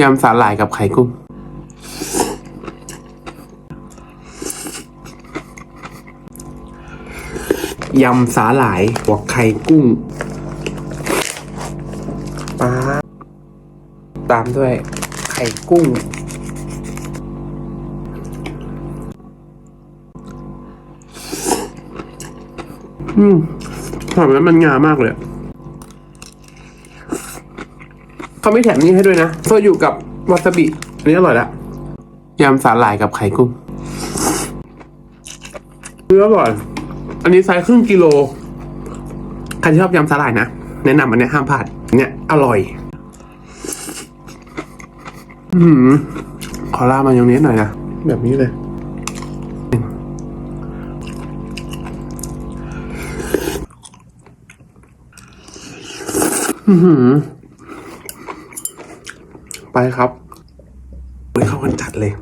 ยำสาหร่ายกับไข่กุ้งยำสาหร่ายบวกไข่กุ้งปลาตามด้วยไข่กุ้ง อืมหอมแล้วมันงามากเลยอะ เขาไม่แถมนี่ให้ด้วยนะโซยุกับวาซาบิ อันนี้อร่อยละยำสาหร่ายกับไข่กุ้งเนื้ออร่อย อันนี้ไซส์ครึ่งกิโล ใครที่ชอบยำสาหร่ายนะ แนะนำอันนี้ห้ามพลาดเนี่ยอร่อย อืมขอลามายองเนสหน่อยนะ แบบนี้เลย อือหือ ไปครับไปเข้ากันจัดเลย